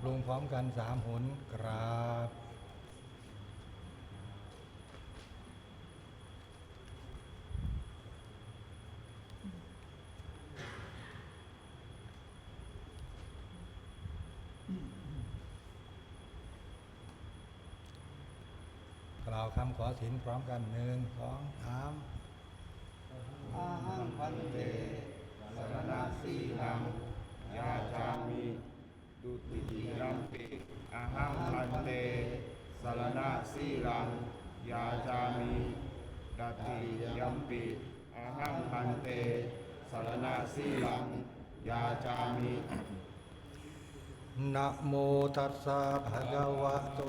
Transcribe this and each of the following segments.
บลงพร้อมกันสามหนกราบกล่าวคำขอสินพร้อมกันหนึ่งสองสามอาหังพันเตสรณะสีลังยาจามิ ดุติยัมปิอาหังพันเตสรณะสีลังยาจามิดัติยัมปิอาหังพันเตสรณะสีลังยาจามินะโมตัสสะภะคะวะโต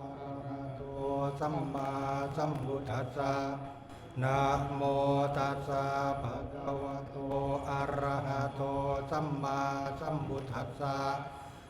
อะระหะโตสัมมาสัมพุทธัสสะนะโมตัสสะภะคะวะโตอะระหะโตสัมมาสัมพุทธัสสะ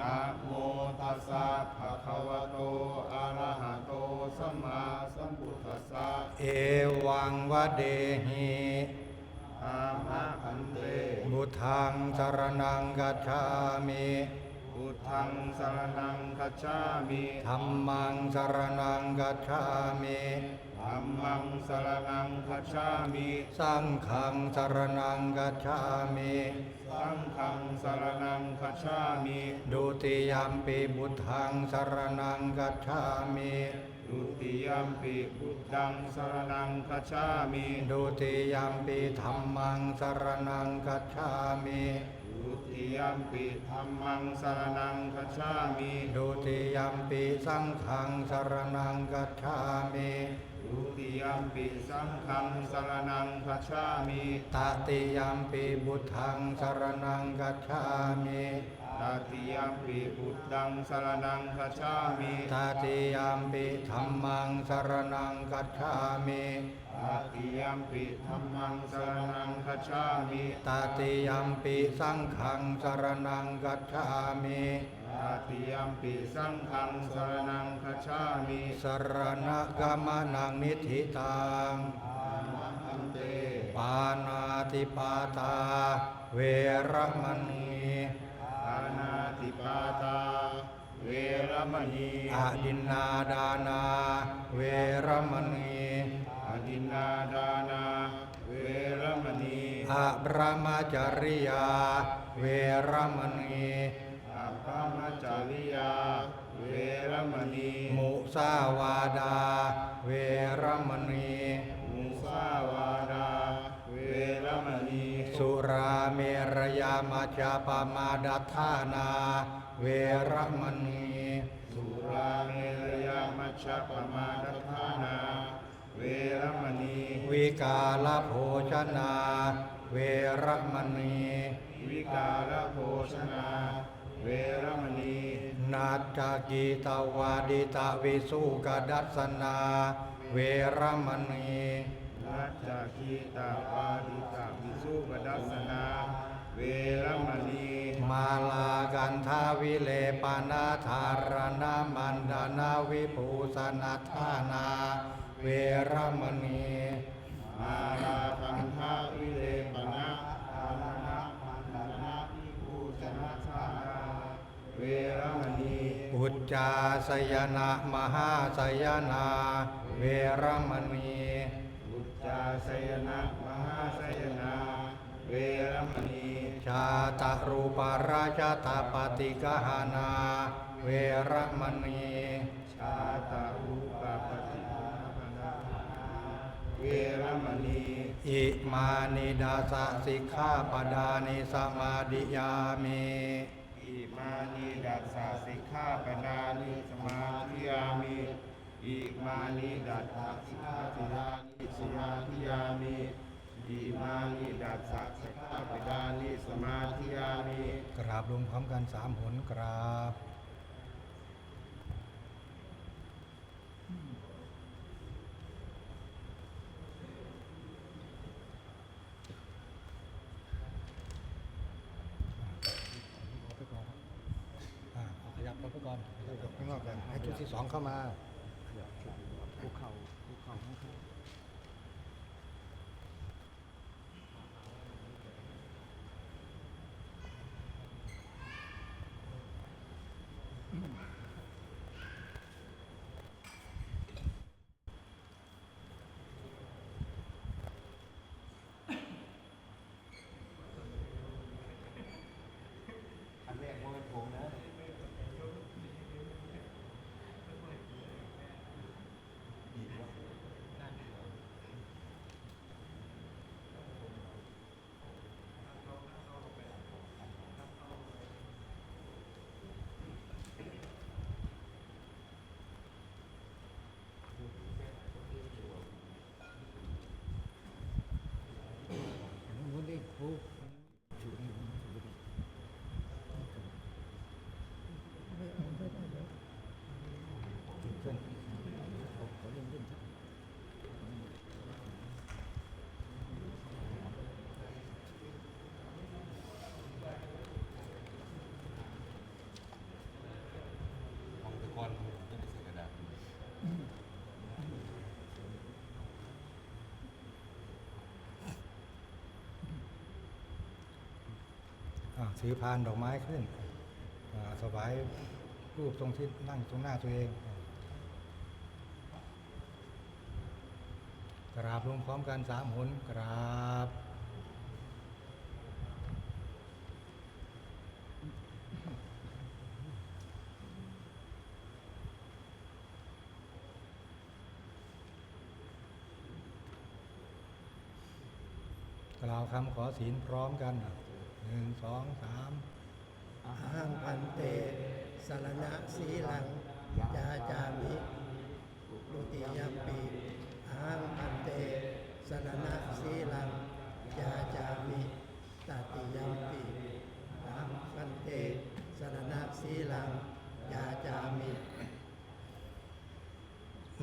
นะโมตัสสะภะคะวะโต อะระหะโต สัมมาสัมพุทธัสสะ เอวังวะเดหิอามะพันเต บุทังสรนังกัจฉามิ พุทธังสรณังคัจฉามิธัมมังสรนังกัจฉามิธัมมังสรณังคัจฉามิสังฆังสรนังกัจฉามิสังฆังสรณังคัจฉามิดุติยัมปิบุทังสรนังกัจฉามิดุติยัมปิพุทธังสรณังคัจฉามิดุติยัมปิธัมมังสรนังกัจฉามิ ดุติยัมปิธัมมังสรณังคัจฉามิดุติยัมปิสังฆังสรนังกัจฉามิดุติยัมปิสังฆังสรณังคัจฉามิตติยัมปิบุทังสรนังกัจฉามิ ตติยัมปิพุทธังสรณังคัจฉามิตติยัมปิธัมมังสรนังกัจฉามิตติยัมปิธัมมังสรณังคัจฉามิตติยัมปิสังฆังสรนังกัจฉามิตติยัมปิสังฆังสรณังคัจฉามิสรณกรรมนังนิธิตังอามะพันเตปานาติปาตา เวรมณีปานา ติปาตา เวรมณีอดินนาดานา เวรมณีอดินนาดานา เวรมณีอะบรมจริยา เวรมณีอัปปมจาริยา เวรมณี มุสาวาดา เวรมณี สุราเมรยามาจาปมาดัฏฐานา เวรมณีสุราเมรยามัชฌปมาดัฏฐานา เวรมณีวิกาลโภชนา เวรมณีวิกาลโภชนาเวรมณีนาจากีตวาดิตาวิสุกดัสนา เวรมณี นัจจาคีตาปาดิตาวิสุปดัสสนา เวรมณีมาลากันทาวิเลปนาธารณมันดานาวิภูสนัทานา เวรมณีมาลาคันทาวิเลปนะอาลนะปันดานาภิภูชนะชานา เวรมณีอุจจาสยนะมหาสยนา เวรมณีอุจจา สยนะมหาสยนาเวรมณีชาตารูปราชตาปฏิกหานา เวรมณีชาตาอุปปฏิภาณนาเวรมณีอิมานิดาสสิกขาปดานิสมาดิยามิอิมานิดัสสาสิกขาปนานิสมาธิยามิ อิมานิดัตถะสิกขาปิดานิสมาธิยามิอิมานิดัตถะสิกขาปิดานิสมาธิยามิกราบลงพร้อมกันสามหนกราบขยับเข้าไปก่อนขยับข้างอกกันให้ชุดที่สองเข้ามา ถือพานดอกไม้ขึ้นอ่าถวายรูปตรงที่นั่งตรงหน้าตัวเองกราบลงพร้อมกันสามหนกราบกล่าวคำขอศีลพร้อมกันห นึ่งสองสามอาหังพันเตสรณะสีหลังยาจามิดุติยมปีอาหังพันเตสรณะสีลังยาจามิตติยมปีอาหังพันเตสรณะสีลังยาจามิ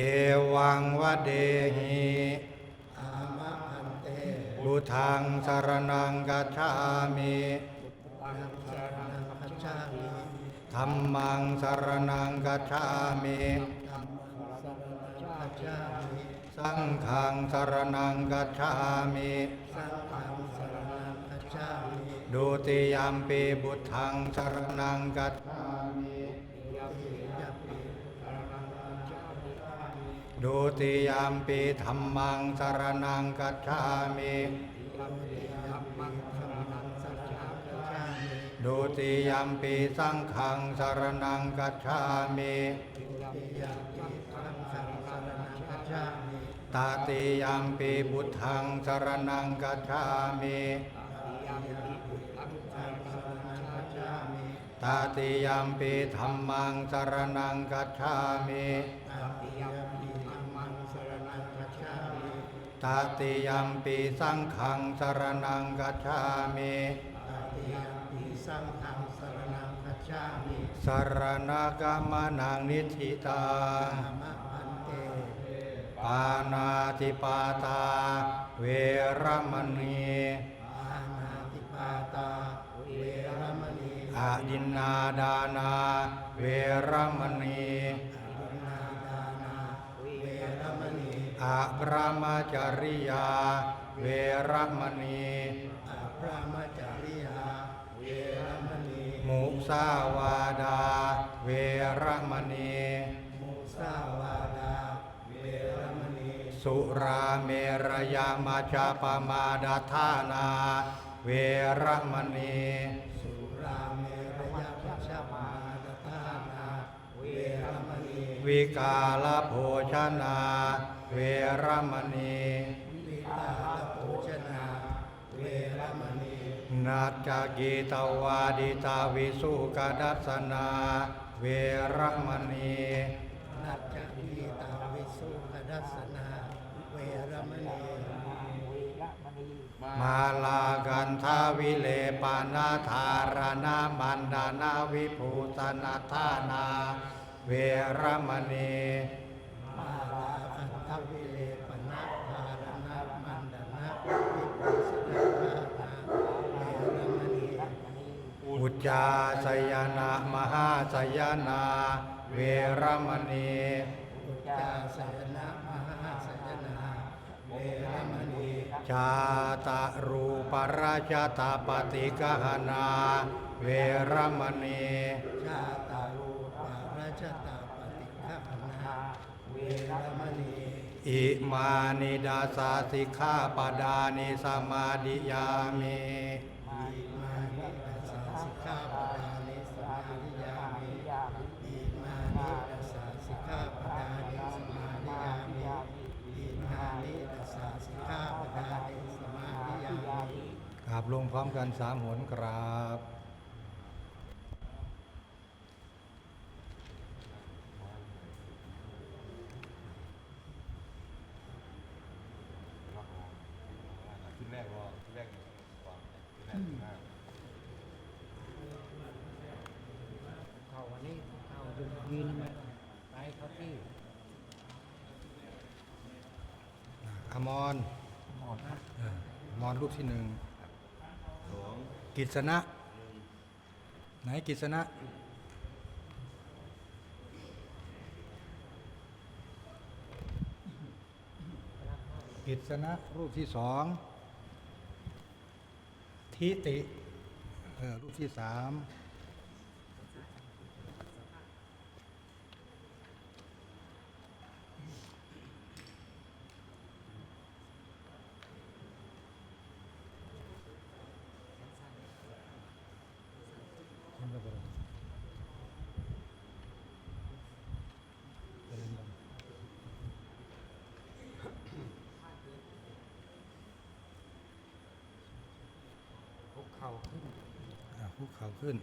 เอวังวะเดหิอามะพันเตบุทังสารนังกัจฉามิปังสรณังคัจฉามิธัมมังสารนังกัจฉามิธัมมังสรณังคัจฉามิสังฆังสารนังกัจฉามิสังฆังสรณังคัจฉามิดุติยามปีบุทังสารนังกัจฉา ดุติยามปีธัมมังสารนังกัจฉามิดุติยามปีสังฆังสารนังกัจฉามิตาติยามปีบุทังสารนังกัจฉามิตาติยามปีธรรมังสารนังกัจฉามิ ตาติยามปีสังฆังสารนังกัจฉามิสังฆังสรณังคัจฉามิสารณกรรมนังนิธิตังธรรมะพันเต ปานาติปาตา เวรมณีปานาติปาตา เวรมณีอาดินนาดานา เวรมณี อาพระมจริยา เวรมณีอาพระมจาริยา เวรมณีมุสาวาดา เวรมณีมุสาวาดา เวรมณีสุราเมรยามาจาปมาดาธานา เวรมณีสุราเมรยาพัชมาดทานา เววิกาลโภชนา เวรมณีวิกาลโภชนาเวรมณีนัจจกีตวาดิตาวิสุกดัสนา เวรมณีนัจจคีตาวิสุขดัสนา เวรมณีมาลากันทาวิเลปานาธารณามันดานาวิภูตนาธานา เวรมณีมาลา ทวิเลปนะภารณะมันดนะวิปัสสนาภานาเวรมณีอุจจาสยานามหาสยานา เวรมณีอุจจาสยานะมหาสยานา เวรมณีชาตารูปราชาตาปฏิกหนา เวรมณีชาตารูปราชาตาปฏิฆานา เวรมณี อิมานิดาสาสิกขาปดานิสมาดิยามิอิมานิดัสสาสิกขาปดานิสมาธิยามิอิมานิดัสสาสิกขาปดานิสมาธิยามิอิมานิดัสสาสิกขาปดานิสมาธิยามิกราบลงพร้อมกันสามหนกราบ ขึ้นแรกว่าขึ้นแรกก่อนขึ้นแรกขึ้นหน้า เข้าวันนี้ เข้ายืนยืนไหมไปเขาที่อมรหมอนนะเอออมรรูปที่หนึ่งสองกิษณะไหนกิษณะกิษณะรูปที่สองทิติเออรูปที่สาม เข่าขึ้นอะคุกเข่าขึ้น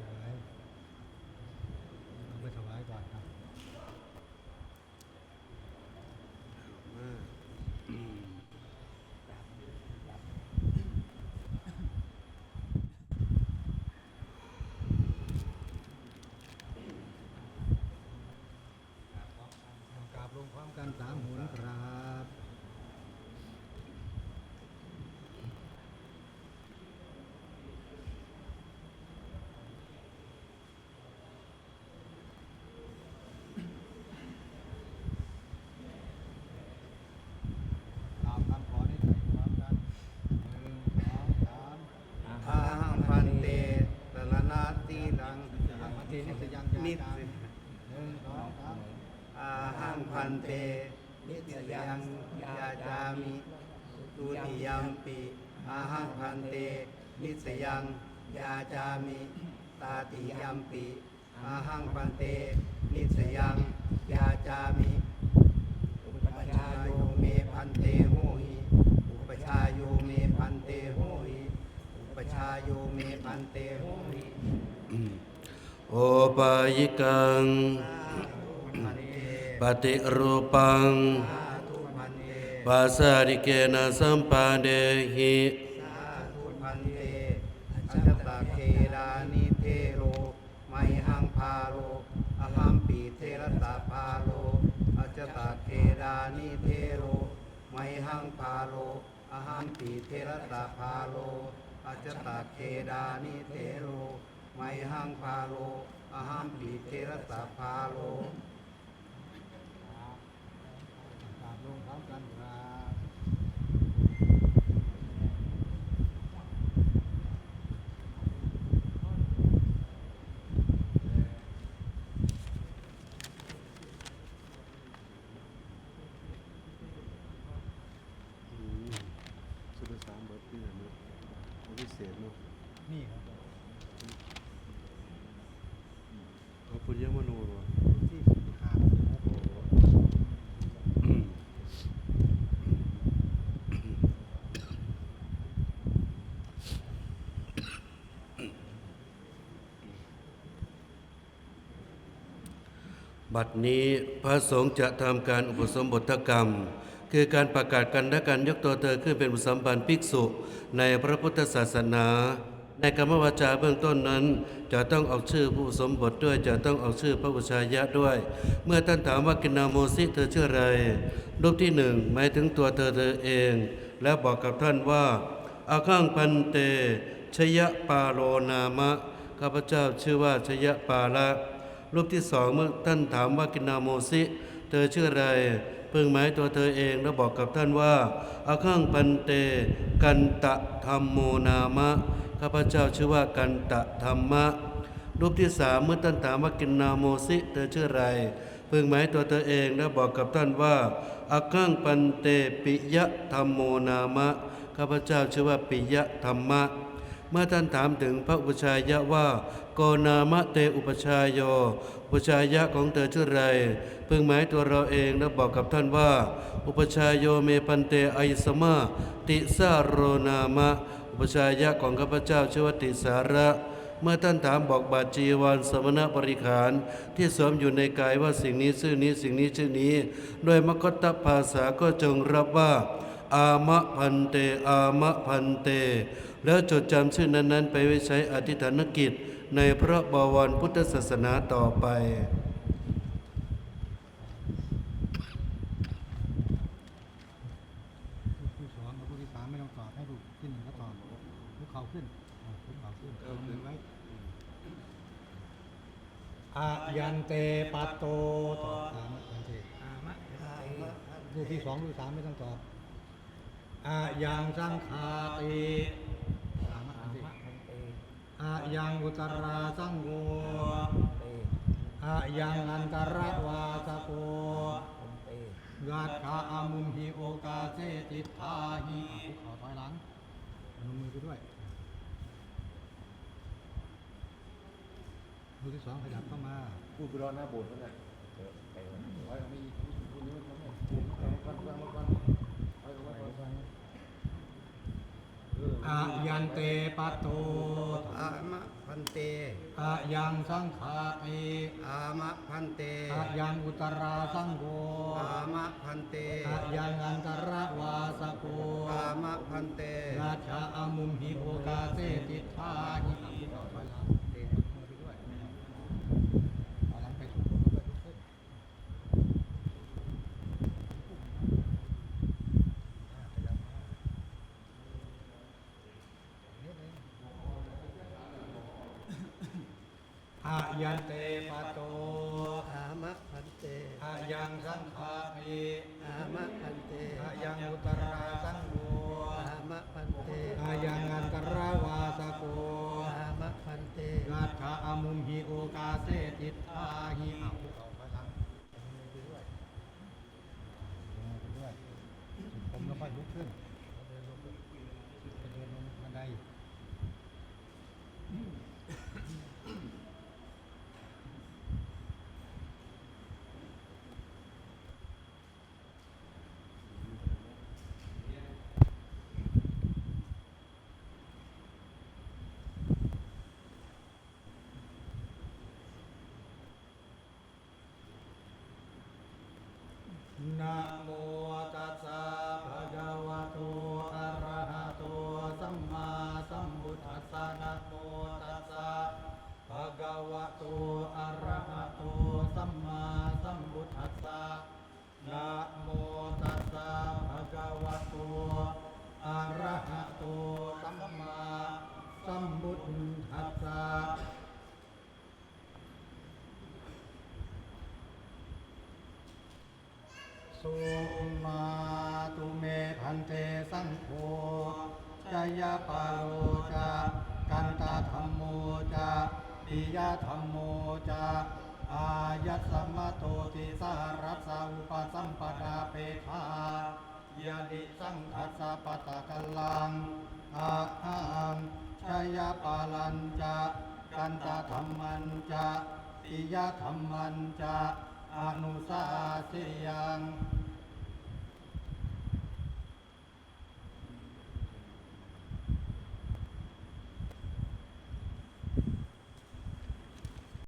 ถวายเอาไปถวายก่อนครับ กราบลงพร้อมกันสามหนครับ ตามคำขอได้ไหมพร้อมกันหนึ่งสองสาม อาหังพันเตตระนาตีลัง อาหังพันเตนิสยัง นิส ยาจามหนึ่งสองสาม อาหังพันเตนิส ยังยาจามิตุติยัมปิอาหังพันเตนิสยังยาจามิตาติยัมปิอาหังพันเตนิสยังยาจามิอุปชาโยเมพันเตโหหิอุปชาโยเมพันเตโหหิอุปชาโยเมพันเตโหหิโอปายิกังพันเตปฏิรูปังสาธุพั นเตวาสาริเกนะสัมปาเดหิสาธุพันเตอัจจตเครานิเทโราโลอหัมปีเทระตาพาโลอาจตเทดานิเทโรไมหังพาโลอหัมปีเทระตาพาโลอาจตเทดานิเทโรไมหังพาโลอหัมปีเทระตาพาโลกราบลงพร้อมกันครับ สุดสามเบิร์ดที่ไหนเนาะ พิเศษเนาะนี่ครับเอาปุญญมโนวะที่ห้าโอ้โหบัดนี้พระสงฆ์จะทำการอุปสมบทกรรม คือการประกาศกันและการยกตัวเธอขึ้นเป็นบุสัมพันธ์ภิกษุในพระพุทธศาสนา ในกรรมวาจาเบื้องต้นนั้น จะต้องออกชื่อผู้สมบทด้วยจะต้องออกชื่อพระบุชายะด้วย เมื่อท่านถามว่ากินนาโมสิเธอชื่ออะไรรูปที่หนึ่งหมายถึงตัวเธอเธอเอง แล้วบอกกับท่านว่าอาข้างพันเตชยปาโลนามะข้าพเจ้าชื่อว่าชยปาละรูปที่สองเมื่อท่านถามว่ากินนาโมสิเธอชื่ออะไร พิ่งหมายตัวเธอเองแล้วบอกกับท่านว่าอาข้างพันเตกันตะธรรมโมนามะข้าพเจ้าชื่อว่ากันตะธรรมะรูปที่สามเมื่อท่านถามว่ากินนาโมสิเธอชื่ออะไรพิ่งหมายตัวเธอเองแล้วบอกกับท่านว่าอาข้างปันเตปิยะธรรมโมนามะข้าพเจ้าชื่อว่าปิยะธรรมะ เมื่อท่านถามถึงพระอุชายะว่า โกนามะเตอุปชายโยอุปชายะของเธอชื่อไรเพิ่งหมายตัวเราเองแล้วบอกกับท่านว่า อุปชายโยเมปันเตไอสมา ติสาโรนามะ อุปชายะของข้าพเจ้าชื่อว่าติสาระเมื่อท่านถามบอกบาจีวรสมณบริขาร ที่สวมอยู่ในกายว่าสิ่งนี้ชื่อนี้สิ่งนี้ชื่อนี้ โดยมคตภาษาก็จงรับว่า อามะพันเต อามะพันเต แล้วจดจำชื่อนั้นๆ ไปไว้ใช้อธิษฐานกิจ ในพระบวรพุทธศาสนาต่อไปรูปที่สองกับรูปที่สามไม่ต้องตอบให้รูปที่หนึ่งก็ตอบรูปเขาขึ้นอ่ารูปเขาขึ้นเอามือไว้อายันเตปัตโตตอบตามยันเตอามะเตรูปที่สองรูปที่สามไม่ต้องตอบอายังสังขาติอามะอันติ เต อายังอุตราสังโฆอายังอันตรวาสโกยัตถาอามุมหิโอกาเสติทาหิขาถอยหลังพนมือไปด้วยมือที่สองขยับเข้ามาพูดไปรอหน้าโบสถ์นั่นแหละเออไปไว้ไว้เอาไม่พูดนี้มันไม่เอามาก่อนเอามาก่อนเอามาก่อน อายันเตปัตโตอามะพันเตอายังสังขาติอามะพันเตอายังอุตราสังโฆอามะพันเตอายังอันตรวาสโกอามะพันเตราชาอามุมหิโอกาเสติทาหิภูเขาถอยหลังเตะมือไปด้วยเอาหลังไปสู่คนแล้วก็ลุกขึ้น อายันเต ปะโตอามะพันเตอายังสังขามิอามะพันเตอายังอุตราสังโฆอามะพันเตอายังอันตรวาสโกอามะพันเตราถาอมุมหิโอกาเสติทาหิอาภูเขาไปหลังไปด้วยไปด้วยผมแล้วค่อยลุกขึ้นเดินลงไปเดินลงบันได นะโมตัสสะภะคะวะโต อะระหะโต สัมมาสัมพุทธัสสะนะโมตัสสะภะคะวะโต อะ นะโมตัสสะภะคะวะโตอะระหะโตสัมมาสัมพุทธัสสะ สุมาตุเมพั นเตสังโฆจยปาโรจะกันตาธรรมโมจะปิยธรรมโมจะอายัสสมโตติสารัสสาอุปสัมปดาเปธายาดิสังคัสสะปะตะกัลลังอาหังชยปาลันจะกันตาธรรมันจะปิยธรรมันจะอนุสาสิยัง